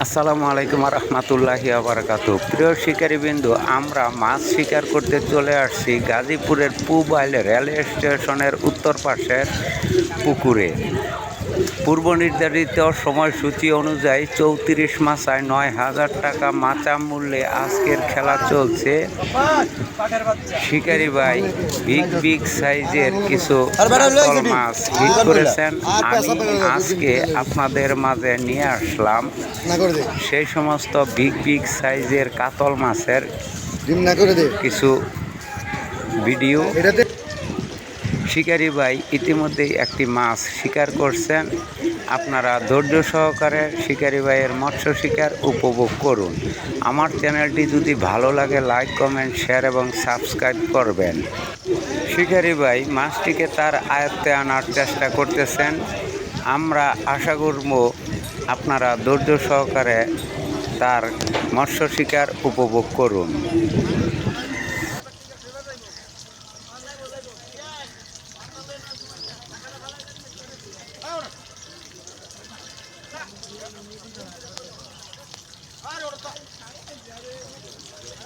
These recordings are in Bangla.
আসসালামু আলাইকুম রহমতুল্লাহি আবরকাত প্রিয় শিকারি বিন্দু আমরা মাছ শিকার করতে চলে আসছি গাজীপুরের পুব আইলে রেল স্টেশনের উত্তর পাশের পুকুরে। পূর্ব নির্ধারিত সময়সূচি অনুযায়ী চৌত্রিশ মাসায় নয় হাজার টাকা মাচা মূল্যে আজকের খেলা চলছে। শিকারি ভাই বিগ বিগ সাইজের কিছু মাছ হিট করেছেন। আমি আজকে আপনাদের মাঝে নিয়ে আসলাম। সেই সমস্ত বিগ বিগ সাইজের কাতল মাছের কিছু ভিডিও। শিকারি ভাই ইতিমধ্যেই একটি মাছ শিকার করছেন। আপনারা ধৈর্য সহকারে শিকারি ভাইয়ের মৎস্য শিকার উপভোগ করুন। আমার চ্যানেলটি যদি ভালো লাগে, লাইক, কমেন্ট, শেয়ার এবং সাবস্ক্রাইব করবেন। শিকারি ভাই মাছটিকে তার আয়ত্তে আনার চেষ্টা করতেছেন। আমরা আশা করব আপনারা ধৈর্য সহকারে তার মৎস্য শিকার উপভোগ করুন।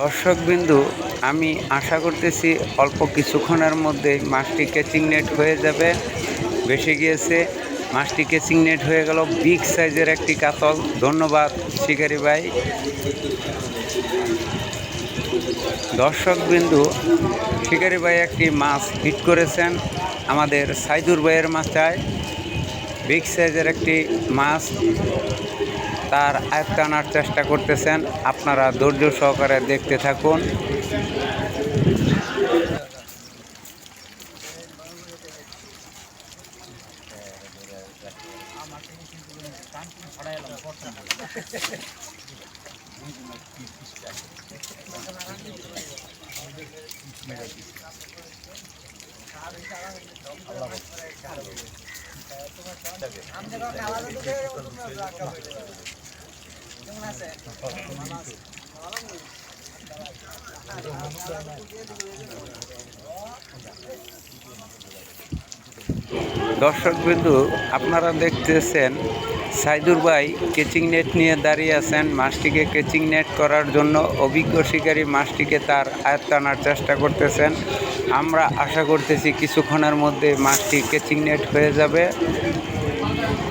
দর্শকবিন্দু, আমি আশা করতেছি অল্প কিছুক্ষণের মধ্যে মাছটি কেচিং নেট হয়ে যাবে। বেশি গিয়েছে, মাছটি কেচিং নেট হয়ে গেল বিগ সাইজের একটি কাতল। ধন্যবাদ, শিকারি ভাই। দর্শকবিন্দু, শিকারি ভাই একটি মাছ হিট করেছেন আমাদের সাইদুর ভাইয়ের মাথায়। বিগ সাইজের একটি মাছ। তার আয়ত্তে আনার চেষ্টা করতেছেন। আপনারা ধৈর্য সহকারে দেখতে থাকুন। দর্শকবিন্দু, আপনারা দেখতেছেন সাইদুর ভাই কেচিং নেট নিয়ে দাঁড়িয়ে আছেন। মাছটিকে কেচিং নেট করার জন্য অভিজ্ঞ শিকারী মাছটিকে তার আয়ত্ত আনার চেষ্টা করতেছেন। আমরা আশা করতেছি কিছুক্ষণের মধ্যে মাছটি কেচিং নেট হয়ে যাবে।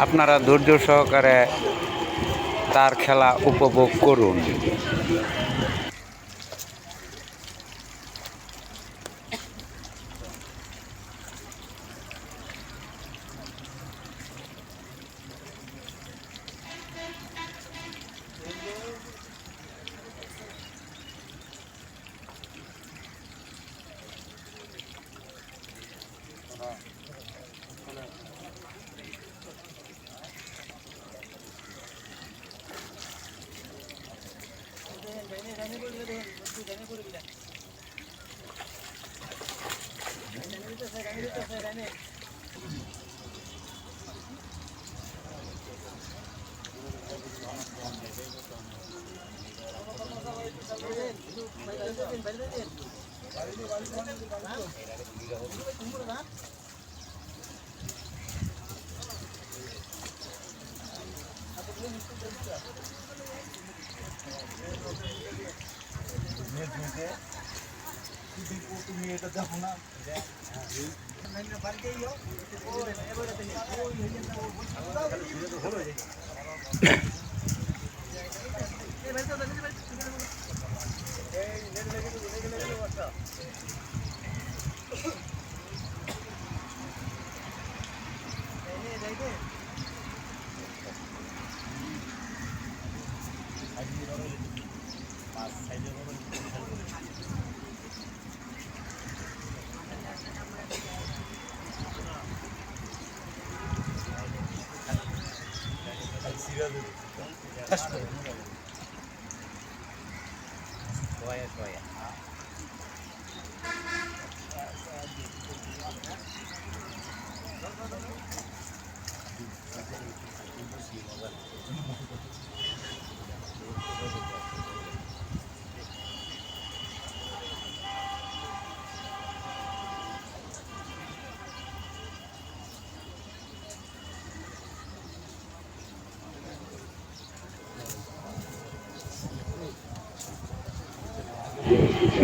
আপনারা ধৈর্য সহকারে তার খেলা উপভোগ করুন। আছে। তুমি এটা দেখো না বাড়িতেই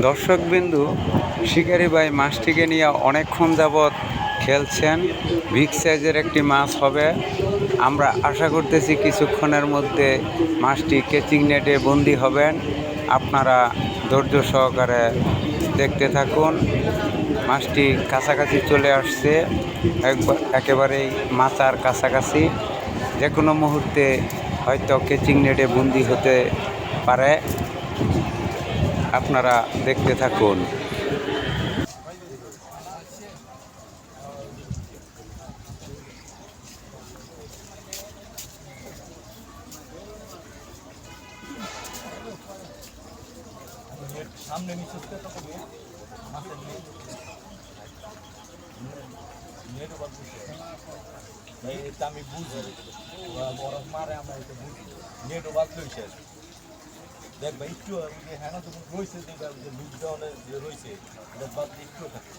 দর্শকবিন্দু, শিকারি ভাই মাছটিকে নিয়ে অনেকক্ষণ যাবৎ খেলছেন। বিগ সাইজের একটি মাছ হবে। আমরা আশা করতেছি কিছুক্ষণের মধ্যে মাছটি কেচিং নেটে বন্দি হবেন। আপনারা ধৈর্য সহকারে দেখতে থাকুন। মাছটি কাছাকাছি চলে আসছে। একবার একেবারেই মাচার কাছাকাছি। যে কোনো মুহূর্তে হয়তো কেচিং নেটে বন্দি হতে পারে। আপনারা দেখতে থাকুন। সামনে নিচে আমি বুঝি। বরফ মারে আমরা বুঝি। নেটও বাদ দেখবা একটু ওই যে হ্যাঁ তো রয়েছে যে যে রয়েছে এটা বাদ একটু থাকে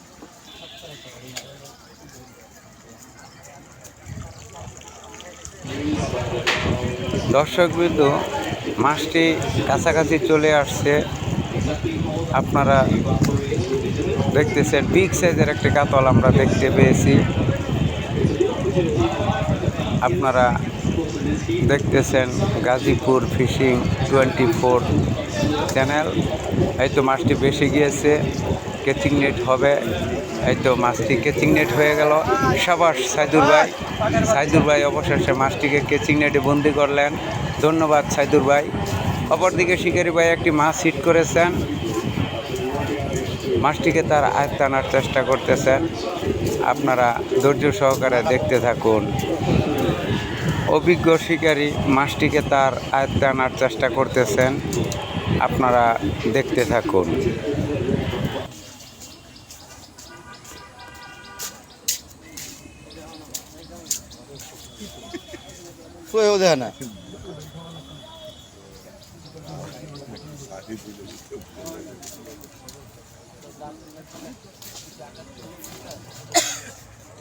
দর্শকবৃন্দ কাছাকাছি চলে আসছে। আপনারা দেখতেছেন বিগ সাইজের একটি কাতল আমরা দেখতে পেয়েছি। আপনারা দেখতেছেন Gazipur fishing twenty four channel. এই তো মাছটি বেশি গিয়েছে কেচিং নেট হবে। এই তো মাছটি কেচিং নেট হয়ে গেল। সাবাস সাইদুর ভাই সাইদুর ভাই অবশেষে মাছটিকে কেচিং নেটে বন্দি করলেন। ধন্যবাদ সাইদুর ভাই। অপরদিকে শিকারি ভাই একটি মাছ হিট করেছেন। মাছটিকে তার আয়ত্ত আনার চেষ্টা করতেছেন। আপনারা ধৈর্য সহকারে দেখতে থাকুন। অভিজ্ঞ শিকারী মাছটিকে তার আয়ত্তে আনার চেষ্টা করতেছেন। আপনারা দেখতে থাকুন। না?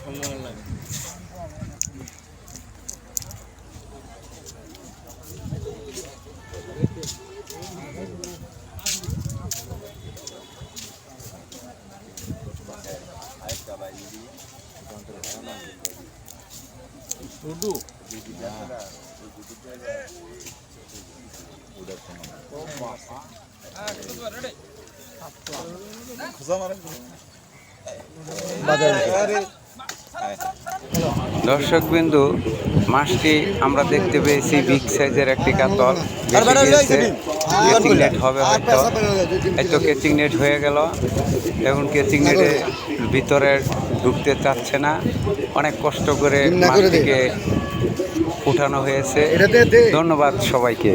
সময় লাগে শুধু খোঁজা মারা দর্শক বিন্দু মাছটি আমরা দেখতে পেয়েছি বিগ সাইজের একটি কাতল। কেচিং নেট হবে হয়তো। এই তো কেচিং নেট হয়ে গেল। এখন কেচিং নেটে ভিতরে ঢুকতে চাচ্ছে না। অনেক কষ্ট করে মাছটিকে উঠানো হয়েছে। ধন্যবাদ সবাইকে।